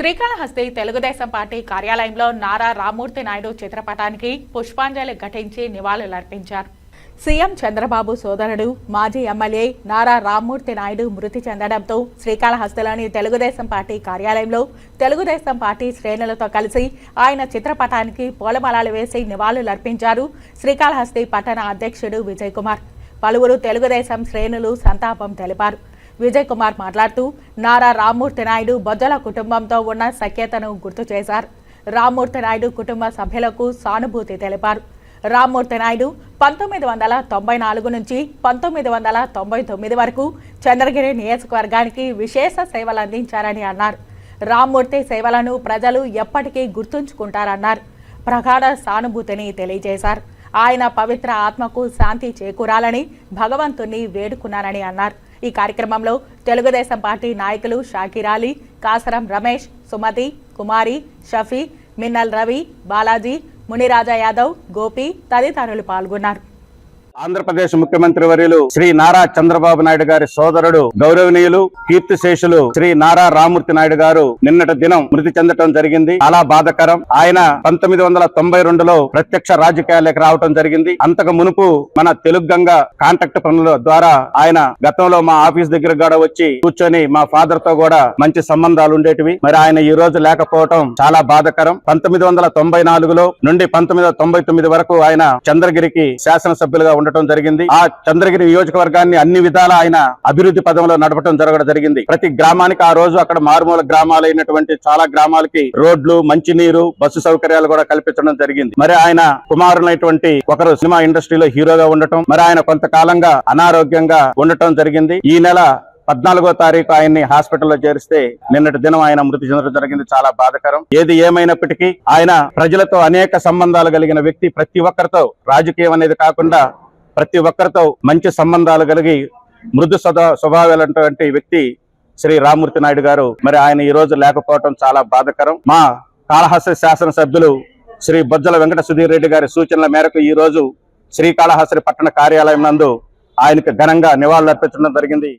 Srikalahasti Telugu Desam party కార్యాలయంలో నారా రామూర్తి నాయుడు చిత్రపటానికి పుష్పాంజలి ఘటించి నివాళులర్పించారు. సీఎం చంద్రబాబు సోదరుడు మాజీ ఎమ్మెల్యే నారా రామ్మూర్తి నాయుడు మృతి చెందడంతో శ్రీకాళహస్తిలోని తెలుగుదేశం పార్టీ కార్యాలయంలో తెలుగుదేశం పార్టీ శ్రేణులతో కలిసి ఆయన చిత్రపటానికి పూలమాలలు వేసి నివాళులర్పించారు శ్రీకాళహస్తి పట్టణ అధ్యక్షుడు విజయ్ కుమార్. పలువురు తెలుగుదేశం శ్రేణులు సంతాపం తెలిపారు. విజయ్ కుమార్ మాట్లాడుతూ నారా రామ్మూర్తి నాయుడు బొజ్జల కుటుంబంతో ఉన్న సఖ్యతను గుర్తు చేశారు. రామ్మూర్తి నాయుడు కుటుంబ సభ్యులకు సానుభూతి తెలిపారు. రామ్మూర్తి నాయుడు పంతొమ్మిది వందల తొంభై నాలుగు నుంచి పంతొమ్మిది వందల తొంభై తొమ్మిది వరకు చంద్రగిరి నియోజకవర్గానికి విశేష సేవలు అందించారని అన్నారు. రామ్మూర్తి సేవలను ప్రజలు ఎప్పటికీ గుర్తుంచుకుంటారన్నారు. ప్రగాఢ సానుభూతిని తెలియజేశారు. ఆయన పవిత్ర ఆత్మకు శాంతి చేకూరాలని భగవంతుణ్ణి వేడుకున్నారని అన్నారు. ఈ కార్యక్రమంలో తెలుగుదేశం పార్టీ నాయకులు షాకిరాలి కాసరం రమేష్ సుమతి కుమారి షఫీ మిన్నల్ రవి బాలాజీ మునిరాజా యాదవ్ గోపి తదితరులు పాల్గొన్నారు. ఆంధ్రప్రదేశ్ ముఖ్యమంత్రి వర్యులు శ్రీ నారా చంద్రబాబు నాయుడు గారి సోదరుడు గౌరవనీయులు కీర్తిశేషులు శ్రీ నారా రామూర్తి నాయుడు గారు నిన్నటి దినం మృతి చెందటం జరిగింది. చాలా బాధకరం. ఆయన పంతొమ్మిది వందల తొంభై రెండులో ప్రత్యక్ష రాజకీయాలకు రావటం జరిగింది. అంతకు మునుపు మన తెలుగు గంగ కాంటాక్ట్ పనుల ద్వారా ఆయన గతంలో మా ఆఫీస్ దగ్గర కూడా వచ్చి కూర్చొని మా ఫాదర్తో కూడా మంచి సంబంధాలు ఉండేటివి. మరి ఆయన ఈ రోజు లేకపోవటం చాలా బాధకరం. పంతొమ్మిది వందల తొంభై నాలుగులో నుండి పంతొమ్మిది తొంభై తొమ్మిది వరకు ఆయన చంద్రగిరికి శాసనసభ్యులుగా ఉండటం జరిగింది. ఆ చంద్రగిరి నియోజకవర్గాన్ని అన్ని విధాల ఆయన అభివృద్ధి పదంలో నడపడం జరగడం జరిగింది. ప్రతి గ్రామానికి ఆ రోజు అక్కడ మారుమూల గ్రామాలైనటువంటి చాలా గ్రామాలకి రోడ్లు మంచినీరు బస్సు సౌకర్యాలు కూడా కల్పించడం జరిగింది. మరి ఆయన కుమారులైనటువంటి ఒకరు సినిమా ఇండస్ట్రీలో హీరోగా ఉండటం మరి ఆయన కొంతకాలంగా అనారోగ్యంగా ఉండటం జరిగింది. ఈ నెల పద్నాలుగో తారీఖు ఆయన్ని హాస్పిటల్లో చేరిస్తే నిన్నటి దినం ఆయన మృతి చెందడం జరిగింది. చాలా బాధకరం. ఏది ఏమైనప్పటికీ ఆయన ప్రజలతో అనేక సంబంధాలు కలిగిన వ్యక్తి. ప్రతి ఒక్కరితో రాజకీయం అనేది కాకుండా ప్రతి ఒక్కరితో మంచి సంబంధాలు కలిగి మృదు సదా స్వభావాలంటే వ్యక్తి శ్రీ రామ్మూర్తి నాయుడు గారు. మరి ఆయన ఈ రోజు లేకపోవడం చాలా బాధకరం. మా కాళహస్తి శాసనసభ్యులు శ్రీ బొజ్జల వెంకట సుధీర్ రెడ్డి గారి సూచనల మేరకు ఈ రోజు శ్రీకాళహస్తి పట్టణ కార్యాలయం నందు ఆయనకు ఘనంగా నివాళులర్పించడం జరిగింది.